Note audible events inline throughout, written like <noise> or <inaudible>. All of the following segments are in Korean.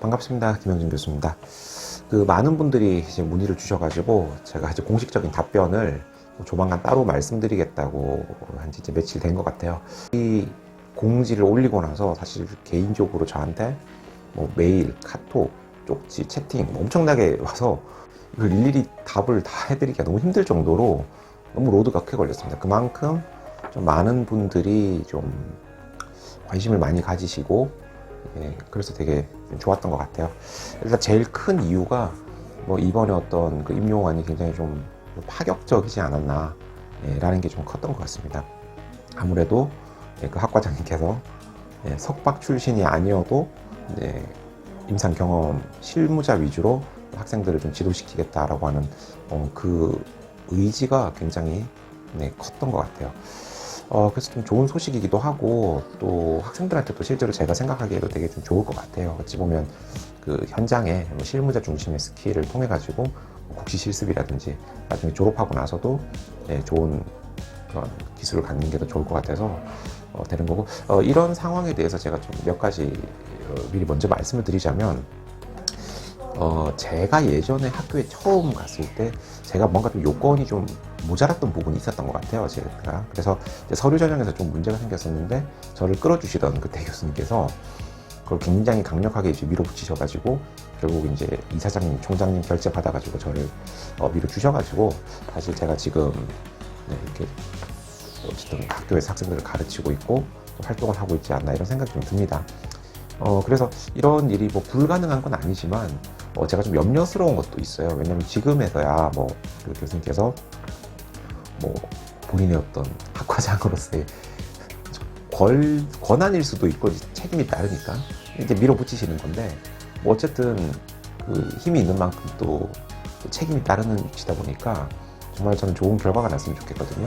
반갑습니다. 김영진 교수입니다. 그 많은 분들이 이제 문의를 주셔가지고 제가 이제 공식적인 답변을 조만간 따로 말씀드리겠다고 한지 이제 며칠 된 것 같아요. 이 공지를 올리고 나서 사실 개인적으로 저한테 뭐 메일, 카톡, 쪽지, 채팅 뭐 엄청나게 와서 이걸 일일이 답을 다 해드리기가 너무 힘들 정도로 너무 로드가 크게 걸렸습니다. 그만큼 좀 많은 분들이 좀 관심을 많이 가지시고 예, 그래서 되게 좋았던 것 같아요. 일단 제일 큰 이유가 뭐 이번에 어떤 그 임용안이 굉장히 좀 파격적이지 않았나 예, 라는 게 좀 컸던 것 같습니다. 아무래도 예, 그 학과장님께서 예, 석박 출신이 아니어도 예, 임상 경험 실무자 위주로 학생들을 좀 지도시키겠다라고 하는 어, 그 의지가 굉장히 네, 컸던 것 같아요. 어, 그래서 좀 좋은 소식이기도 하고 또 학생들한테도 실제로 제가 생각하기에도 되게 좀 좋을 것 같아요. 어찌 보면 그 현장에 뭐 실무자 중심의 스킬을 통해 가지고 국시 실습이라든지 나중에 졸업하고 나서도 네, 좋은 그런 기술을 갖는 게 더 좋을 것 같아서 어, 되는 거고 어, 이런 상황에 대해서 제가 좀 몇 가지 어, 미리 먼저 말씀을 드리자면 어, 제가 예전에 학교에 처음 갔을 때 제가 뭔가 좀 요건이 좀 모자랐던 부분이 있었던 것 같아요, 제가. 그래서 서류 전형에서 좀 문제가 생겼었는데 저를 끌어주시던 그때 교수님께서 그걸 굉장히 강력하게 이제 밀어붙이셔가지고 결국 이제 이사장님, 총장님 결재 받아가지고 저를 어, 밀어주셔가지고 사실 제가 지금 네, 이렇게 어쨌든 학교에서 학생들을 가르치고 있고 또 활동을 하고 있지 않나 이런 생각이 좀 듭니다. 어, 그래서 이런 일이 뭐 불가능한 건 아니지만 어, 제가 좀 염려스러운 것도 있어요. 왜냐면 지금에서야 뭐, 그 교수님께서 뭐, 본인의 어떤 학과장으로서의 권, 권한일 수도 있고 책임이 따르니까 이제 밀어붙이시는 건데 뭐 어쨌든 그 힘이 있는 만큼 또 책임이 따르는 위치다 보니까 정말 저는 좋은 결과가 났으면 좋겠거든요.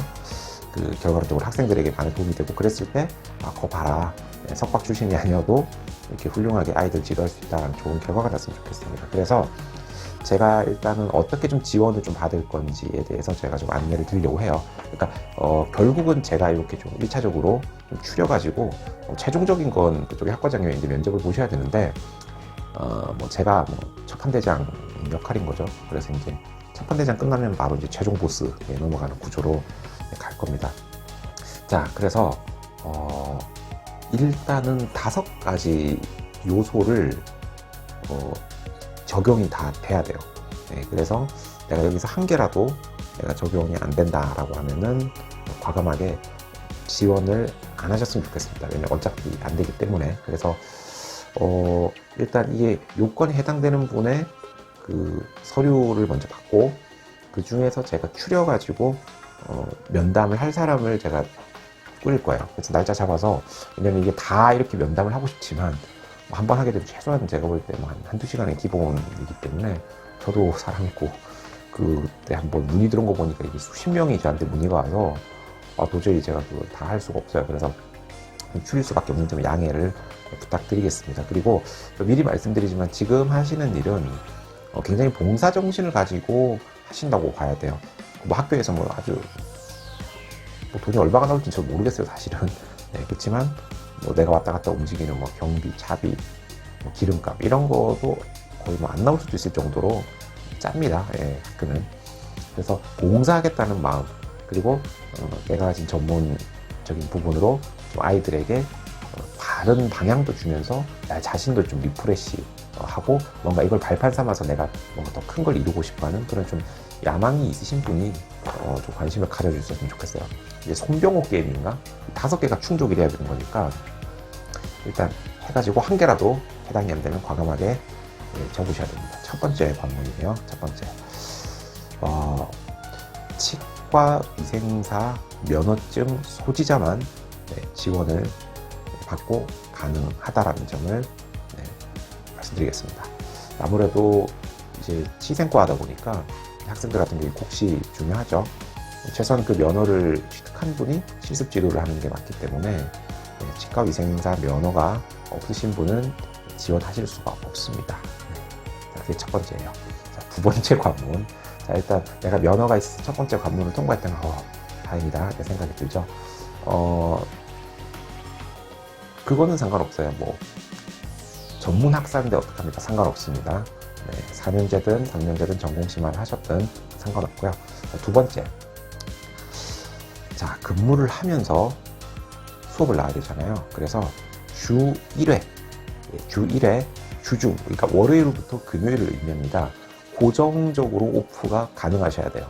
그 결과적으로 학생들에게 많은 도움이 되고 그랬을 때, 아, 그거 봐라. 네, 석박 출신이 아니어도 이렇게 훌륭하게 아이들 지도할 수 있다는 좋은 결과가 났으면 좋겠습니다. 그래서 제가 일단은 어떻게 좀 지원을 좀 받을 건지에 대해서 제가 좀 안내를 드리려고 해요. 그러니까 어, 결국은 제가 이렇게 좀 1차적으로 좀 추려가지고 어, 최종적인 건 그쪽에 학과장님이 이제 면접을 보셔야 되는데 어, 뭐 제가 뭐 첫판대장 역할인 거죠. 그래서 이제 첫판대장 끝나면 바로 이제 최종 보스에 넘어가는 구조로 갈 겁니다. 자, 그래서 어, 일단은 다섯 가지 요소를 어, 적용이 다 돼야 돼요. 네, 그래서 내가 여기서 한 개라도 내가 적용이 안 된다라고 하면은 과감하게 지원을 안 하셨으면 좋겠습니다. 왜냐면 어차피 안 되기 때문에. 그래서 어, 일단 이게 요건에 해당되는 분의 그 서류를 먼저 받고 그 중에서 제가 추려가지고 어, 면담을 할 사람을 제가 꾸릴 거예요. 그래서 날짜 잡아서 왜냐면 이게 다 이렇게 면담을 하고 싶지만 뭐 한 번 하게 되면 최소한 제가 볼때뭐한 한두 시간의 기본이기 때문에 저도 사람 있고 그때 한번 문의 들어온 거 보니까 이게 수십 명이 저한테 문의가 와서 아, 도저히 제가 그걸 다 할 수가 없어요. 그래서 줄일 수밖에 없는 점 양해를 부탁드리겠습니다. 그리고 미리 말씀드리지만 지금 하시는 일은 어, 굉장히 봉사 정신을 가지고 하신다고 봐야 돼요. 뭐 학교에서 뭐 아주 뭐 돈이 얼마가 나올지 저 모르겠어요, 사실은. 네, 그렇지만 뭐 내가 왔다 갔다 움직이는 뭐 경비, 차비, 뭐 기름값 이런 거도 거의 뭐 안 나올 수도 있을 정도로 짭니다. 예, 학교는. 그래서 봉사하겠다는 마음 그리고 어, 내가 가진 전문적인 부분으로 좀 아이들에게 어, 다른 방향도 주면서 나 자신도 좀 리프레시 어, 하고 뭔가 이걸 발판 삼아서 내가 뭔가 더 큰 걸 이루고 싶어하는 그런 좀 야망이 있으신 분이 어, 좀 관심을 가져주셨으면 좋겠어요. 이제 손병호 게임인가 다섯 개가 충족이 돼야 되는 거니까 일단 해가지고 한 개라도 해당이 안 되면 과감하게 예, 접으셔야 됩니다. 첫 번째 관문이에요. 첫 번째 어, 치과 위생사 면허증 소지자만 네, 지원을 받고 가능하다라는 점을 네, 말씀드리겠습니다. 아무래도 이제 치생과 하다 보니까 학생들 같은 경우에 곡시 중요하죠. 최소한 그 면허를 취득한 분이 실습 지도를 하는 게 맞기 때문에 네, 치과 위생사 면허가 없으신 분은 지원하실 수가 없습니다. 네, 자, 그게 첫 번째예요. 자, 두 번째 관문. 자, 일단 내가 면허가 있어서 첫 번째 관문을 통과했다면 어, 다행이다 이렇게 생각이 들죠. 어, 그거는 상관없어요. 뭐 전문 학사인데 어떡합니까? 상관없습니다. 네, 4년제든 3년제든 전공시만 하셨든 상관없고요. 자, 두 번째. 자, 근무를 하면서 수업을 나와야 되잖아요. 그래서 주 1회, 예, 주 1회, 주중, 그러니까 월요일부터 금요일을 의미합니다. 고정적으로 오프가 가능하셔야 돼요.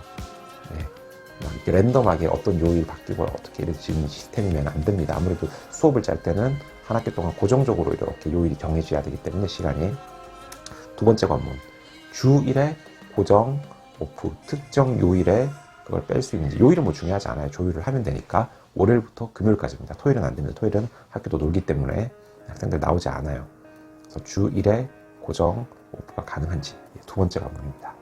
랜덤하게 어떤 요일 바뀌고 어떻게 이런 시스템이면 안 됩니다. 아무래도 수업을 짤 때는 한 학기 동안 고정적으로 이렇게 요일이 정해져야 되기 때문에 시간이 두 번째 관문 주 1회 고정 오프 특정 요일에 그걸 뺄 수 있는지 요일은 뭐 중요하지 않아요. 조율을 하면 되니까 월요일부터 금요일까지입니다. 토요일은 안 됩니다. 토요일은 학교도 놀기 때문에 학생들 나오지 않아요. 그래서 주 1회 고정 오프가 가능한지 두 번째 관문입니다.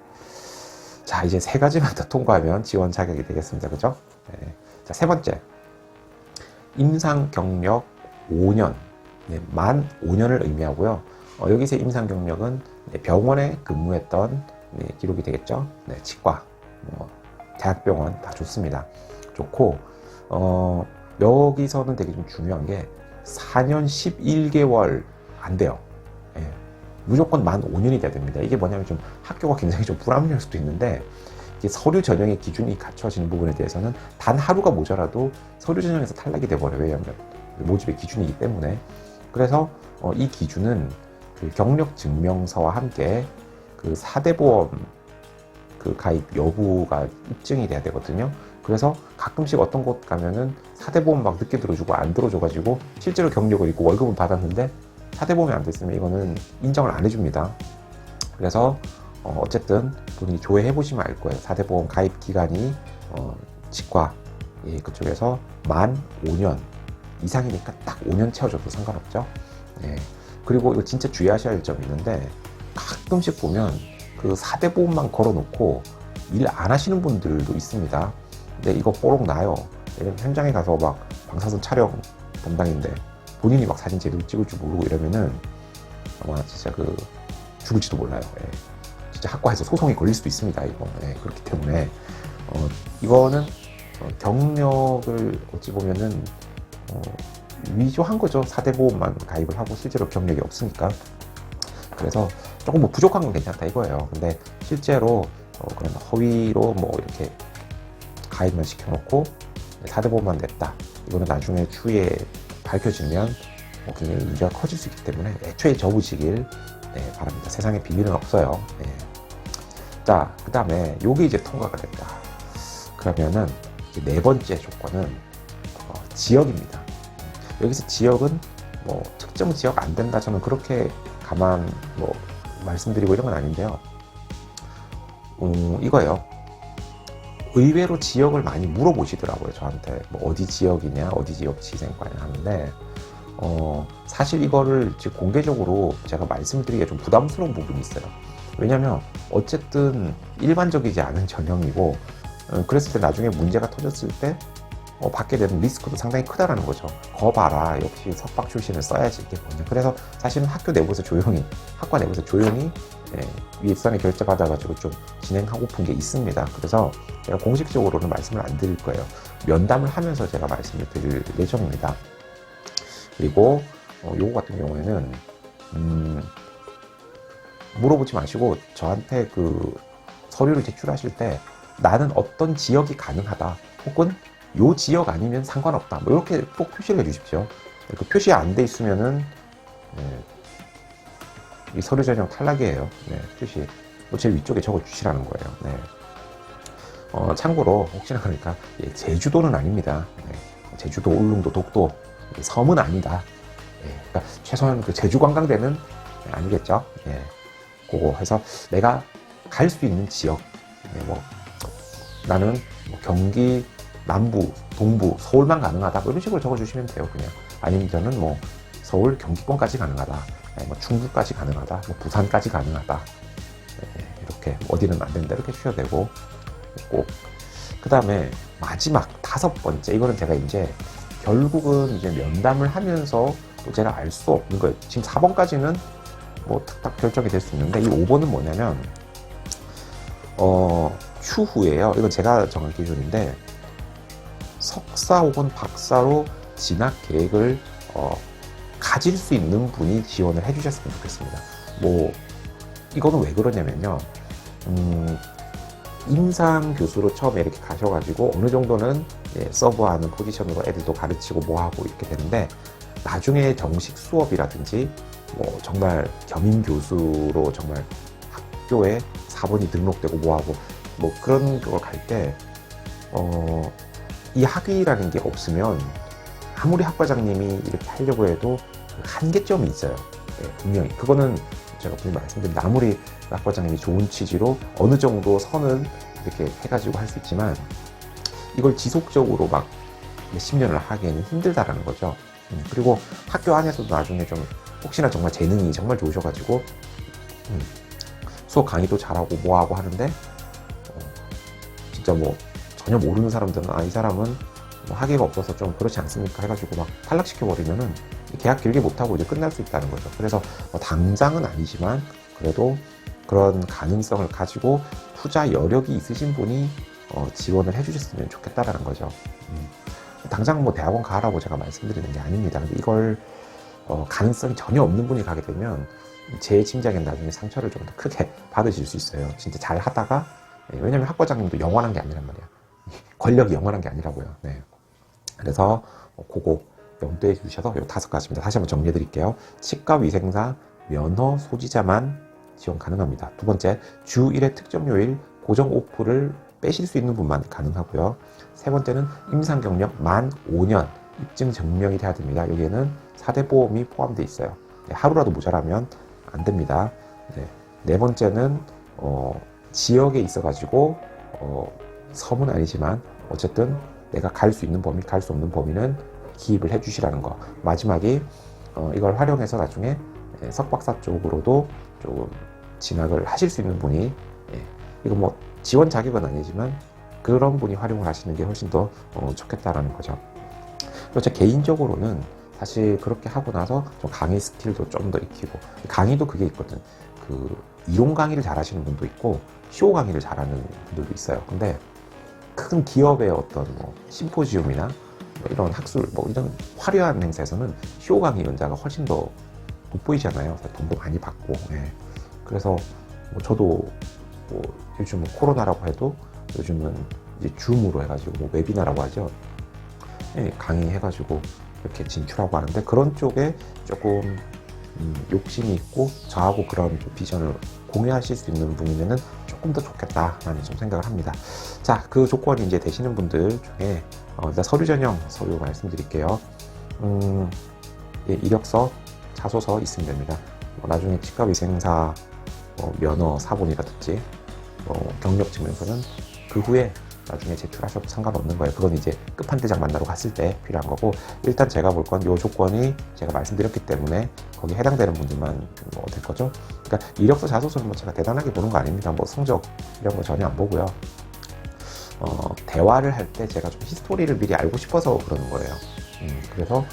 자, 이제 세 가지만 더 통과하면 지원 자격이 되겠습니다. 그죠? 네. 자, 세 번째. 임상 경력 5년. 네, 만 5년을 의미하고요. 어, 여기서 임상 경력은 네, 병원에 근무했던 네, 기록이 되겠죠. 네, 치과, 뭐, 대학병원 다 좋습니다. 좋고, 어, 여기서는 되게 좀 중요한 게 4년 11개월 안 돼요. 예. 무조건 만 5년이 돼야 됩니다. 이게 뭐냐면 좀 학교가 굉장히 좀 불합리할 수도 있는데 서류 전형의 기준이 갖춰지는 부분에 대해서는 단 하루가 모자라도 서류 전형에서 탈락이 돼버려요. 왜냐하면 모집의 기준이기 때문에. 그래서 어, 이 기준은 그 경력 증명서와 함께 그 4대 보험 그 가입 여부가 입증이 돼야 되거든요. 그래서 가끔씩 어떤 곳 가면은 4대 보험 막 늦게 들어주고 안 들어줘가지고 실제로 경력을 있고 월급은 받았는데 4대 보험이 안 됐으면 이거는 인정을 안 해줍니다. 그래서 어, 어쨌든 본인이 조회해 보시면 알 거예요. 4대 보험 가입 기간이 어, 치과 예, 그쪽에서 만 5년 이상이니까 딱 5년 채워줘도 상관없죠. 예. 그리고 이거 진짜 주의하셔야 할 점이 있는데 가끔씩 보면 그 4대 보험만 걸어놓고 일 안 하시는 분들도 있습니다. 근데 이거 뽀록 나요. 현장에 가서 막 방사선 촬영 담당인데 본인이 막 사진 제대로 찍을 줄 모르고 이러면은 아마 진짜 그 죽을지도 몰라요. 예. 진짜 학과에서 소송이 걸릴 수도 있습니다. 이거 예. 그렇기 때문에 어, 이거는 어, 경력을 어찌 보면은 어, 위조한 거죠. 4대 보험만 가입을 하고 실제로 경력이 없으니까. 그래서 조금 뭐 부족한 건 괜찮다 이거예요. 근데 실제로 어, 그런 허위로 뭐 이렇게 가입만 시켜놓고 4대 보험만 냈다. 이거는 나중에 추후에 밝혀지면 뭐 굉장히 문제가 커질 수 있기 때문에 애초에 접으시길 네, 바랍니다. 세상에 비밀은 없어요. 네. 자, 그 다음에 요게 이제 통과가 됐다. 그러면은 네 번째 조건은 어, 지역입니다. 여기서 지역은 뭐 특정 지역 안 된다 저는 그렇게 가만 뭐 말씀드리고 이런 건 아닌데요. 음, 이거요. 의외로 지역을 많이 물어보시더라고요 저한테. 뭐 어디 지역이냐 어디 지역 지생과냐 하는데. 어, 사실 이거를 지금 공개적으로 제가 말씀드리기가 좀 부담스러운 부분이 있어요. 왜냐면 어쨌든 일반적이지 않은 전형이고 어, 그랬을 때 나중에 문제가 터졌을 때 어, 받게 되는 리스크도 상당히 크다라는 거죠. 거 봐라. 역시 석박 출신을 써야지 뭐냐. 그래서 사실은 학교 내부에서 조용히, 학과 내부에서 조용히 예, 윗선에 결정받아가지고 좀 진행하고픈 게 있습니다. 그래서 제가 공식적으로는 말씀을 안 드릴 거예요. 면담을 하면서 제가 말씀을 드릴 예정입니다. 그리고 어, 요거 같은 경우에는 음, 물어보지 마시고 저한테 그 서류를 제출하실 때 나는 어떤 지역이 가능하다 혹은 요 지역 아니면 상관없다. 뭐 이렇게 꼭 표시를 해주십시오. 그 표시 안 돼 있으면은 네, 이 서류 전형 탈락이에요. 네, 표시 뭐 제일 위쪽에 적어 주시라는 거예요. 네. 어, 참고로 혹시나 그러니까 예, 제주도는 아닙니다. 네. 제주도, 울릉도, 독도 예, 섬은 아니다. 예, 그러니까 최소한 그 제주 관광대는 예, 아니겠죠. 예. 그거 해서 내가 갈 수 있는 지역, 예, 뭐 나는 뭐 경기 남부, 동부, 서울만 가능하다. 뭐 이런 식으로 적어주시면 돼요, 그냥. 아니면 저는 뭐 서울, 경기권까지 가능하다. 네, 뭐 충북까지 가능하다. 뭐 부산까지 가능하다. 네, 이렇게 어디는 안 된다. 이렇게 주셔도 되고 꼭. 그 다음에 마지막 다섯 번째 이거는 제가 이제 결국은 이제 면담을 하면서 또 제가 알 수 없는 거예요. 지금 4번까지는 뭐 탁탁 결정이 될 수 있는데 이 5번은 뭐냐면 어 추후에요. 이건 제가 정한 기준인데 석사 혹은 박사로 진학 계획을 어, 가질 수 있는 분이 지원을 해주셨으면 좋겠습니다. 뭐 이거는 왜 그러냐면요. 음, 임상 교수로 처음에 이렇게 가셔가지고 어느 정도는 예, 서브하는 포지션으로 애들도 가르치고 뭐하고 이렇게 되는데 나중에 정식 수업이라든지 뭐 정말 겸임 교수로 정말 학교에 사본이 등록되고 뭐하고 뭐 그런 걸 갈 때 어, 이 학위라는 게 없으면 아무리 학과장님이 이렇게 하려고 해도 그 한계점이 있어요. 예, 분명히 그거는 제가 분명히 말씀드린 아무리 학과장님이 좋은 취지로 어느 정도 선은 이렇게 해가지고 할 수 있지만 이걸 지속적으로 막 몇십 년을 하기에는 힘들다라는 거죠. 음, 그리고 학교 안에서도 나중에 좀 혹시나 정말 재능이 정말 좋으셔가지고 음, 수업 강의도 잘하고 뭐하고 하는데 어, 진짜 뭐 전혀 모르는 사람들은 아 이 사람은 뭐 학위가 없어서 좀 그렇지 않습니까 해가지고 막 탈락시켜 버리면은 계약 길게 못 하고 이제 끝날 수 있다는 거죠. 그래서 뭐 당장은 아니지만 그래도 그런 가능성을 가지고 투자 여력이 있으신 분이 어, 지원을 해주셨으면 좋겠다라는 거죠. 음. 당장 뭐 대학원 가라고 제가 말씀드리는 게 아닙니다. 근데 이걸 어, 가능성이 전혀 없는 분이 가게 되면 제 짐작엔 나중에 상처를 좀 더 크게 <laughs> 받으실 수 있어요. 진짜 잘 하다가 예, 왜냐면 학과장님도 영원한 게 아니란 말이야. 권력이 영원한 게 아니라고요. 네. 그래서 어, 그거 염두에 주셔서 요 다섯 가지입니다. 다시 한번 정리해 드릴게요. 치과 위생사 면허 소지자만 지원 가능합니다. 두 번째, 주 1회 특정 요일 고정 오프를 빼실 수 있는 분만 가능하고요. 세 번째는 임상 경력 만 5년 입증 증명이 돼야 됩니다. 여기에는 4대 보험이 포함되어 있어요. 네, 하루라도 모자라면 안 됩니다. 네, 네 번째는 어, 지역에 있어가지고 어, 섬은 아니지만 어쨌든 내가 갈 수 있는 범위, 갈 수 없는 범위는 기입을 해주시라는 거. 마지막이 어, 이걸 활용해서 나중에 예, 석박사 쪽으로도 조금 진학을 하실 수 있는 분이 예, 이거 뭐 지원 자격은 아니지만 그런 분이 활용을 하시는 게 훨씬 더 어, 좋겠다라는 거죠. 제 개인적으로는 사실 그렇게 하고 나서 좀 강의 스킬도 좀 더 익히고 강의도 그게 있거든. 그 이론 강의를 잘하시는 분도 있고 쇼 강의를 잘하는 분들도 있어요. 근데 큰 기업의 어떤 뭐 심포지움이나 뭐 이런 학술 뭐 이런 화려한 행사에서는 쇼 강의 연자가 훨씬 더 돋보이잖아요. 돈도 많이 받고. 예. 그래서 뭐 저도 뭐 요즘 은 코로나라고 해도 요즘은 이제 줌으로 해가지고 뭐 웨비나라고 하죠. 예, 강의해가지고 이렇게 진출하고 하는데 그런 쪽에 조금 음, 욕심이 있고 저하고 그런 비전을 공유하실 수 있는 분이면은 조금 더 좋겠다라는 좀 생각을 합니다. 자, 그 조건이 이제 되시는 분들 중에 어, 일단 서류 전형 서류 말씀드릴게요. 음, 예, 이력서, 자소서 있으면 됩니다. 뭐 나중에 치과위생사 뭐 면허 사본이라든지 뭐 경력 증명서는 그 후에 나중에 제출하셔도 상관없는 거예요. 그건 이제 끝판대장 만나러 갔을 때 필요한 거고 일단 제가 볼 건 이 조건이 제가 말씀드렸기 때문에 거기 해당되는 분들만 뭐 될 거죠. 그러니까 이력서 자소서는 뭐 제가 대단하게 보는 거 아닙니다. 뭐 성적 이런 거 전혀 안 보고요. 어, 대화를 할 때 제가 좀 히스토리를 미리 알고 싶어서 그러는 거예요. 음, 그래서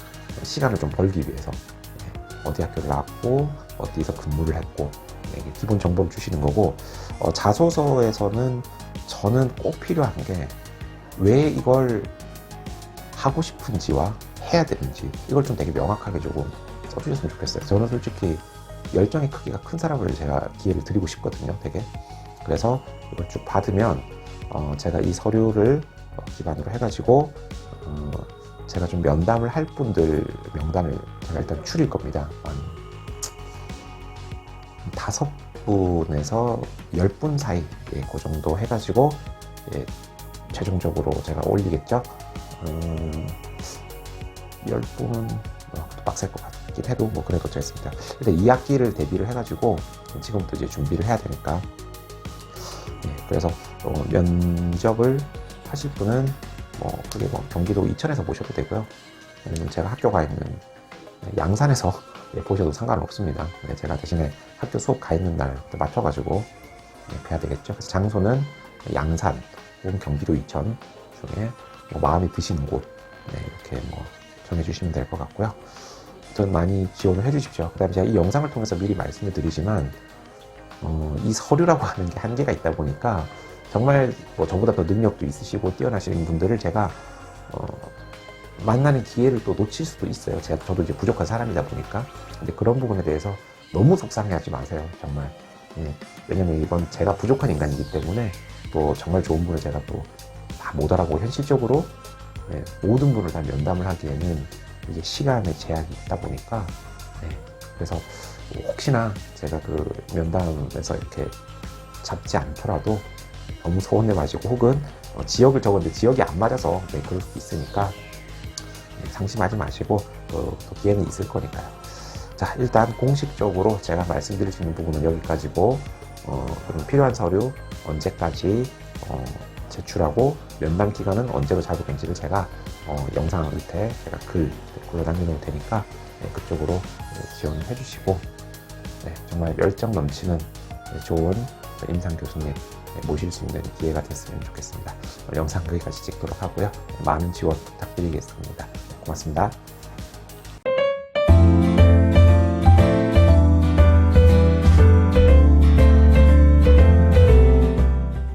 시간을 좀 벌기 위해서 네, 어디 학교를 나왔고 어디서 근무를 했고 네, 기본 정보를 주시는 거고 어, 자소서에서는 저는 꼭 필요한 게 왜 이걸 하고 싶은지와 해야 되는지 이걸 좀 되게 명확하게 조금 써주셨으면 좋겠어요. 저는 솔직히 열정의 크기가 큰 사람을 제가 기회를 드리고 싶거든요. 되게 그래서 이걸 쭉 받으면 어, 제가 이 서류를 어, 기반으로 해가지고 어, 제가 좀 면담을 할 분들 명단을 제가 일단 추릴 겁니다. 한 다섯 분에서 열분 사이 예, 그 정도 해가지고 예, 최종적으로 제가 올리겠죠. 음, 열 분은 어, 빡셀 것 같긴 해도 뭐 그래도 되겠습니다. 일단 2학기를 대비를 해가지고 지금부터 이제 준비를 해야 되니까 예, 그래서 어, 면접을 하실 분은 뭐 그게 뭐 경기도 이천에서 보셔도 되고요. 아니면 제가 학교 가 있는 양산에서 예, 보셔도 상관은 없습니다. 네, 제가 대신에 학교 수업 가 있는 날 맞춰가지고 예, 뵈야 되겠죠. 그래서 장소는 양산 혹은 경기도 이천 중에 뭐 마음에 드시는 곳 네, 이렇게 뭐 정해주시면 될 것 같고요. 전 많이 지원을 해주십시오. 그다음에 제가 이 영상을 통해서 미리 말씀을 드리지만 어, 이 서류라고 <laughs> 하는 게 한계가 있다 보니까 정말 뭐 저보다 더 능력도 있으시고 뛰어나시는 분들을 제가 어, 만나는 기회를 또 놓칠 수도 있어요. 제가 저도 이제 부족한 사람이다 보니까. 근데 그런 부분에 대해서 너무 속상해하지 마세요. 정말. 예. 왜냐면 이건 제가 부족한 인간이기 때문에 또 정말 좋은 분을 제가 또 다 못 알아보고 현실적으로 예, 모든 분을 다 면담을 하기에는 이게 시간의 제약이 있다 보니까 예, 그래서 혹시나 제가 그 면담에서 이렇게 잡지 않더라도 너무 서운해 마시고 혹은 어, 지역을 적었는데 지역이 안 맞아서 네, 그럴 수도 있으니까 네, 상심하지 마시고 또, 또 기회는 있을 거니까요. 자 일단 공식적으로 제가 말씀드릴 수 있는 부분은 여기까지고 어, 그럼 필요한 서류 언제까지 어, 제출하고 면담 기간은 언제로 잡을건지를 제가 어, 영상 밑에 제가 글 글로 남겨놓을 테니까 네, 그쪽으로 네, 지원을 해주시고 네, 정말 열정 넘치는 네, 좋은 임상 교수님 네, 모실 수 있는 기회가 됐으면 좋겠습니다. 영상 여기까지 찍도록 하고요. 많은 지원 부탁드리겠습니다. 고맙습니다.